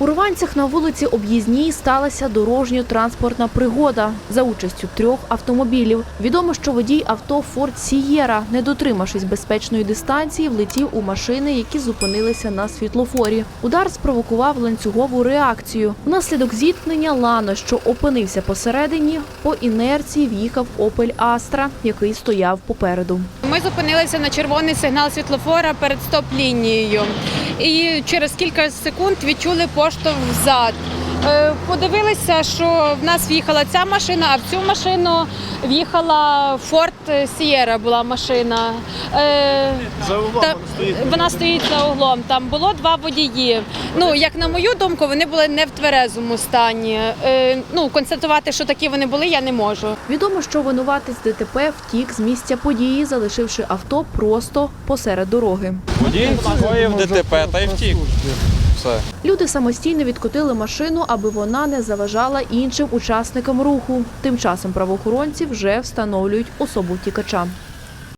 У Руванцях на вулиці Об'їзній сталася дорожньо-транспортна пригода за участю трьох автомобілів. Відомо, що водій авто Форд Сієра, не дотримавшись безпечної дистанції, влетів у машини, які зупинилися на світлофорі. Удар спровокував ланцюгову реакцію. Внаслідок зіткнення Лано, що опинився посередині, по інерції в'їхав Опель Астра, який стояв попереду. Ми зупинилися на червоний сигнал світлофора перед стоп-лінією. І через кілька секунд відчули поштовх взад. Е, Подивилися, що в нас в'їхала ця машина, а в цю машину в'їхала Форт Сієра була машина. Е, За углом та- вона стоїть. вона стоїть за углом. Там було два водії. Ну, як на мою думку, вони були не в тверезому стані. Е, Ну, констатувати, що такі вони були, я не можу. Відомо, що винуватець ДТП втік з місця події, залишивши авто просто посеред дороги. Водій скоїв ДТП та й втік. Все. Люди самостійно відкотили машину, аби вона не заважала іншим учасникам руху. Тим часом правоохоронці вже встановлюють особу втікача.